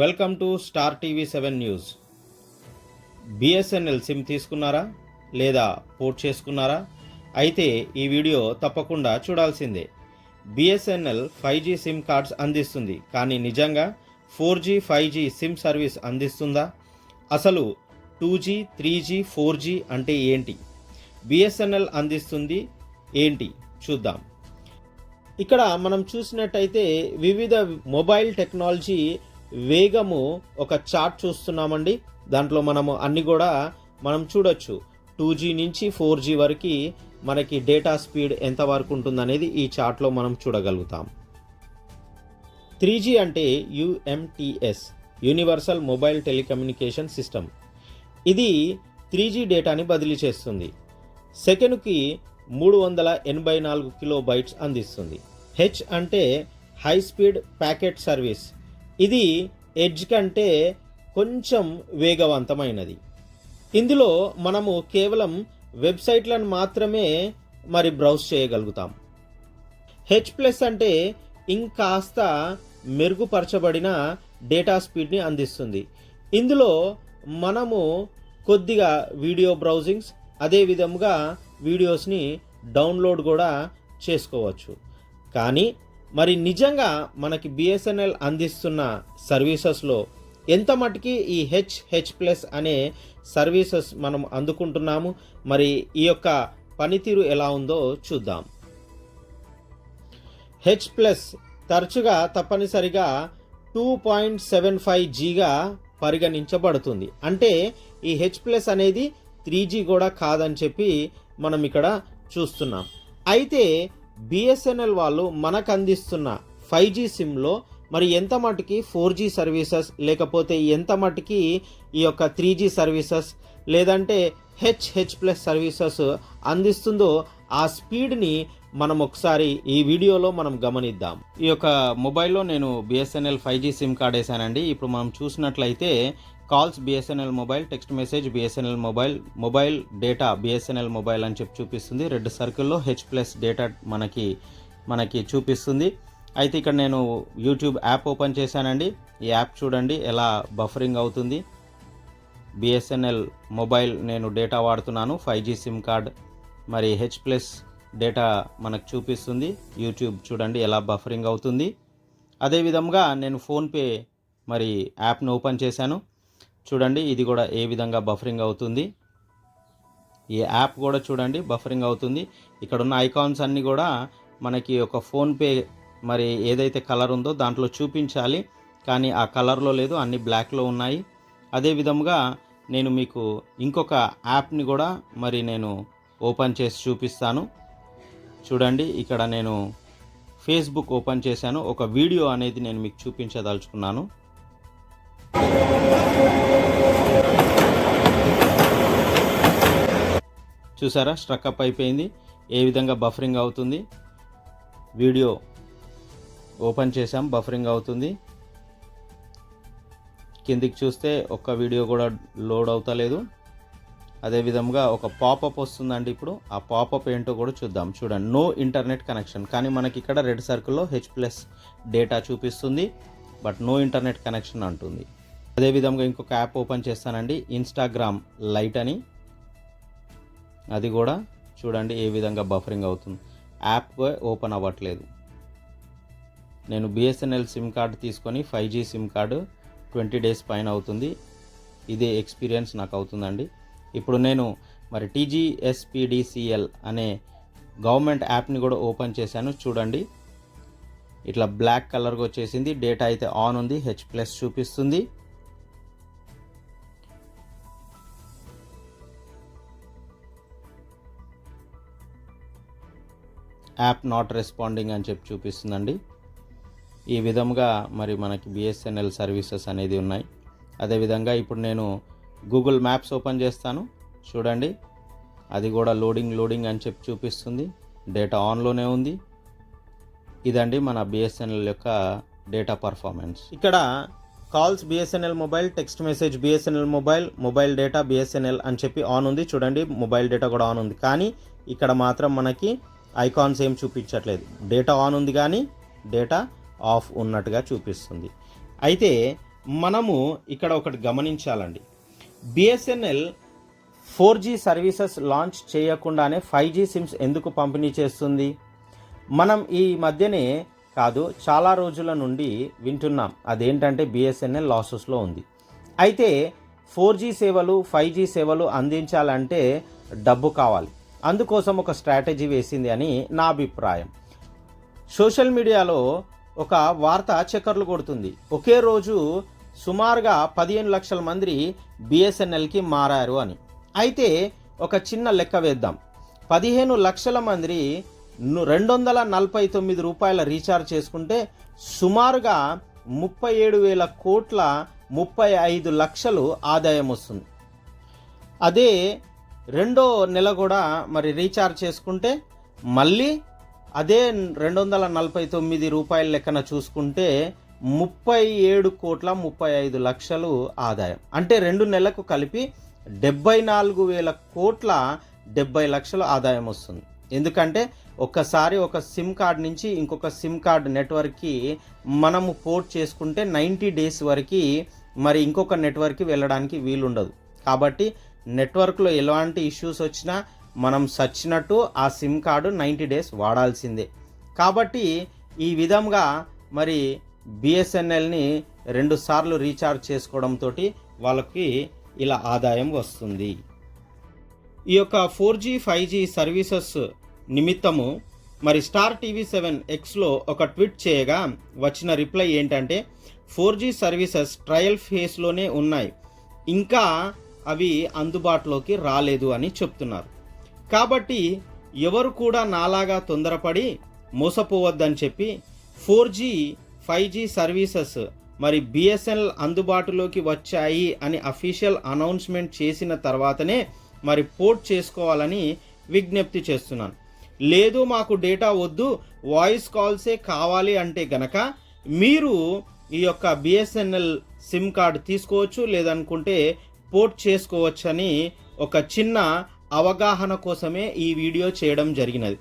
Welcome to Star TV seven news. BSNL SIM తీసుకున్నారా? లేదా port చేసుకున్నారా? అయితే ఈ వీడియో తప్పకుండా చూడాల్సిందే. BSNL five G SIM cards అందిస్తుంది. కానీ నిజంగా four G five G SIM service అందిస్తుందా? అసలు two G three G four G అంటే ఏంటి? బిఎస్ఎన్ఎల్ అందిస్తుంది ఏంటి? చూద్దాం. ఇక్కడ మనం చూసినట్టయితే వివిధ మొబైల్ టెక్నాలజీ వేగము ఒక చార్ట్ చూస్తున్నామండి. దాంట్లో మనము అన్ని కూడా మనం చూడొచ్చు. టూ జీ నుంచి ఫోర్ జీ వరకు మనకి డేటా స్పీడ్ ఎంత వరకు ఉంటుందనేది ఈ చార్ట్లో మనం చూడగలుగుతాం. త్రీ జీ అంటే UMTS universal mobile telecommunication system. ఇది త్రీ జీ డేటాని బదిలీ చేస్తుంది. సెకండ్కి మూడు వందల ఎనభై నాలుగు కిలో బైట్స్ అందిస్తుంది. హెచ్ అంటే హై స్పీడ్ ప్యాకెట్ సర్వీస్. ఇది ఎడ్జ్ కంటే కొంచెం వేగవంతమైనది. ఇందులో మనము కేవలం వెబ్సైట్లను మాత్రమే మరి బ్రౌజ్ చేయగలుగుతాం. హెచ్ ప్లస్ అంటే ఇంకాస్త మెరుగుపరచబడిన డేటా స్పీడ్ని అందిస్తుంది. ఇందులో మనము కొద్దిగా వీడియో బ్రౌజింగ్స్ అదే విధముగా వీడియోస్ని డౌన్లోడ్ కూడా చేసుకోవచ్చు. కానీ మరి నిజంగా మనకి బిఎస్ఎన్ఎల్ అందిస్తున్న సర్వీసెస్లో ఎంత మటుకి ఈ హెచ్ హెచ్ ప్లస్ అనే సర్వీసెస్ మనం అందుకుంటున్నాము? మరి ఈ యొక్క పనితీరు ఎలా ఉందో చూద్దాం. హెచ్ ప్లస్ తరచుగా తప్పనిసరిగా టూ పాయింట్ సెవెన్ ఫైవ్ జీగా పరిగణించబడుతుంది. అంటే ఈ హెచ్ ప్లస్ అనేది త్రీ జీ కూడా కాదని చెప్పి మనం ఇక్కడ చూస్తున్నాం. అయితే బిఎస్ఎన్ఎల్ వాళ్ళు మనకు అందిస్తున్న ఫైవ్ జీ సిమ్లో మరి ఎంత మటుకి ఫోర్ జీ సర్వీసెస్ లేకపోతే ఎంత మటుకి ఈ యొక్క త్రీ జీ సర్వీసెస్ లేదంటే హెచ్ హెచ్ ప్లస్ సర్వీసెస్ అందిస్తుందో ఆ స్పీడ్ని మనం ఒకసారి ఈ వీడియోలో మనం గమనిద్దాం. ఈ యొక్క మొబైల్లో నేను BSNL five G SIM card వేసానండి. ఇప్పుడు మనం చూసినట్లయితే calls BSNL mobile text message BSNL mobile mobile data BSNL mobile అని చెప్పి చూపిస్తుంది. రెడ్ సర్కిల్లో హెచ్ ప్లస్ డేటా మనకి మనకి చూపిస్తుంది. అయితే ఇక్కడ నేను యూట్యూబ్ యాప్ ఓపెన్ చేశానండి. ఈ యాప్ చూడండి ఎలా బఫరింగ్ అవుతుంది. బిఎస్ఎన్ఎల్ మొబైల్ నేను డేటా వాడుతున్నాను. ఫైవ్ జీ సిమ్ కార్డ్ మరి హెచ్ ప్లస్ డేటా మనకు చూపిస్తుంది. యూట్యూబ్ చూడండి ఎలా బఫరింగ్ అవుతుంది. అదేవిధంగా నేను ఫోన్పే మరి యాప్ను ఓపెన్ చేశాను. చూడండి ఇది కూడా ఏ విధంగా బఫరింగ్ అవుతుంది. ఈ యాప్ కూడా చూడండి బఫరింగ్ అవుతుంది. ఇక్కడ ఉన్న ఐకాన్స్ అన్నీ కూడా మనకి ఒక ఫోన్పే మరి ఏదైతే కలర్ ఉందో దాంట్లో చూపించాలి. కానీ ఆ కలర్లో లేదు అన్ని బ్లాక్లో ఉన్నాయి. అదే విధముగా నేను మీకు ఇంకొక యాప్ని కూడా మరి నేను ఓపెన్ చేసి చూపిస్తాను. చూడండి ఇక్కడ నేను ఫేస్బుక్ ఓపెన్ చేశాను. ఒక వీడియో అనేది నేను మీకు చూపించదలుచుకున్నాను. చూసారా? స్ట్రక్అప్ అయిపోయింది. ఏ విధంగా బఫరింగ్ అవుతుంది? వీడియో ఓపెన్ చేసాం బఫరింగ్ అవుతుంది. కిందికి చూస్తే ఒక్క వీడియో కూడా లోడ్ అవుతలేదు. అదేవిధంగా ఒక పాపప్ వస్తుందండి ఇప్పుడు. ఆ పాపప్ ఏంటో కూడా చూద్దాం. చూడండి. No internet connection. కానీ మనకి ఇక్కడ రెడ్ సర్కిల్లో హెచ్ ప్లస్ డేటా చూపిస్తుంది. బట్ నో ఇంటర్నెట్ కనెక్షన్ అంటుంది. అదేవిధంగా ఇంకొక యాప్ ఓపెన్ చేస్తానండి. ఇన్స్టాగ్రామ్ లైట్ అని. అది కూడా చూడండి ఏ విధంగా బఫరింగ్ అవుతుంది. యాప్ ఓపెన్ అవ్వట్లేదు. నేను బిఎస్ఎన్ఎల్ సిమ్ కార్డు తీసుకొని five G SIM card twenty days పైన అవుతుంది. ఇదే ఎక్స్పీరియన్స్ నాకు అవుతుందండి. ఇప్పుడు నేను మరి టీజీఎస్పిడిసిఎల్ అనే గవర్నమెంట్ యాప్ని కూడా ఓపెన్ చేశాను. చూడండి. ఇట్లా బ్లాక్ కలర్గా వచ్చేసింది. డేటా అయితే ఆన్ ఉంది. హెచ్ ప్లస్ చూపిస్తుంది. యాప్ నాట్ రెస్పాండింగ్ అని చెప్పి చూపిస్తుందండి. ఈ విధముగా మరి మనకి బిఎస్ఎన్ఎల్ సర్వీసెస్ అనేది ఉన్నాయి. అదేవిధంగా ఇప్పుడు నేను గూగుల్ మ్యాప్స్ ఓపెన్ చేస్తాను. చూడండి. అది కూడా లోడింగ్ లోడింగ్ అని చెప్పి చూపిస్తుంది. డేటా ఆన్లోనే ఉంది. ఇదండి మన బిఎస్ఎన్ఎల్ యొక్క డేటా పర్ఫార్మెన్స్ ఇక్కడ calls BSNL mobile text message BSNL mobile mobile data BSNL అని చెప్పి ఆన్ ఉంది. చూడండి. మొబైల్ డేటా కూడా ఆన్ ఉంది. కానీ ఇక్కడ మాత్రం మనకి ఐకాన్స్ ఏం చూపించట్లేదు. డేటా ఆన్ ఉంది కానీ డేటా ఆఫ్ ఉన్నట్టుగా చూపిస్తుంది. అయితే మనము ఇక్కడ ఒకటి గమనించాలండి. BSNL four G services launch చేయకుండానే ఫైవ్ జీ సిమ్స్ ఎందుకు పంపిణీ చేస్తుంది? మనం ఈ మధ్యనే కాదు చాలా రోజుల నుండి వింటున్నాం. అదేంటంటే బిఎస్ఎన్ఎల్ లాసెస్లో ఉంది. అయితే ఫోర్ జీ సేవలు ఫైవ్ జీ సేవలు అందించాలంటే డబ్బు కావాలి. అందుకోసం ఒక స్ట్రాటజీ వేసింది అని నా అభిప్రాయం. సోషల్ మీడియాలో ఒక వార్త చక్కర్లు కొడుతుంది. ఒకే రోజు సుమారుగా పదిహేను లక్షల మంది బిఎస్ఎన్ఎల్కి మారారు అని. అయితే ఒక చిన్న లెక్క వేద్దాం. పదిహేను లక్షల మంది రెండు వందల నలభై తొమ్మిది రూపాయల రీఛార్జ్ చేసుకుంటే సుమారుగా ముప్పై ఏడు వేల కోట్ల ముప్పై ఐదు లక్షలు ఆదాయం వస్తుంది. అదే రెండో నెల కూడా మరి రీఛార్జ్ చేసుకుంటే మళ్ళీ అదే రెండు వందల నలభై తొమ్మిది రూపాయల లెక్కన చూసుకుంటే ముప్పై ఏడు కోట్ల ముప్పై ఐదు లక్షలు ఆదాయం. అంటే రెండు నెలలకు కలిపి డెబ్బై నాలుగు వేల కోట్ల డెబ్బై లక్షల ఆదాయం వస్తుంది. ఎందుకంటే ఒక్కసారి ఒక సిమ్ కార్డ్ నుంచి ఇంకొక సిమ్ కార్డ్ నెట్వర్క్కి మనము పోర్ట్ చేసుకుంటే నైంటీ డేస్ వరకు మరి ఇంకొక నెట్వర్క్కి వెళ్ళడానికి వీలుండదు. కాబట్టి నెట్వర్క్లో ఎలాంటి ఇష్యూస్ వచ్చినా మనం సచ్చినట్టు ఆ సిమ్ కార్డు నైంటీ డేస్ వాడాల్సిందే. కాబట్టి ఈ విధంగా మరి బిఎస్ఎన్ఎల్ని రెండు సార్లు రీఛార్జ్ చేసుకోవడంతో వాళ్ళకి ఇలా ఆదాయం వస్తుంది. ఈ యొక్క four G five G services నిమిత్తము మరి స్టార్ టీవీ సెవెన్ ఎక్స్లో ఒక ట్వీట్ చేయగా వచ్చిన రిప్లై ఏంటంటే ఫోర్ జీ సర్వీసెస్ ట్రయల్ ఫేస్లోనే ఉన్నాయి. ఇంకా అవి అందుబాటులోకి రాలేదు అని చెప్తున్నారు. కాబట్టి ఎవరు కూడా నాలాగా తొందరపడి మోసపోవద్దని చెప్పి four G five G services మరి బిఎస్ఎన్ఎల్ అందుబాటులోకి వచ్చాయి అని అఫీషియల్ అనౌన్స్మెంట్ చేసిన తర్వాతనే మరి పోర్ట్ చేసుకోవాలని విజ్ఞప్తి చేస్తున్నాను. లేదు మాకు డేటా వద్దు వాయిస్ కాల్సే కావాలి అంటే గనక మీరు ఈ యొక్క బిఎస్ఎన్ఎల్ సిమ్ కార్డ్ తీసుకోవచ్చు లేదనుకుంటే పోర్ట్ చేసుకోవచ్చని ఒక చిన్న అవగాహన కోసమే ఈ వీడియో చేయడం జరిగినది.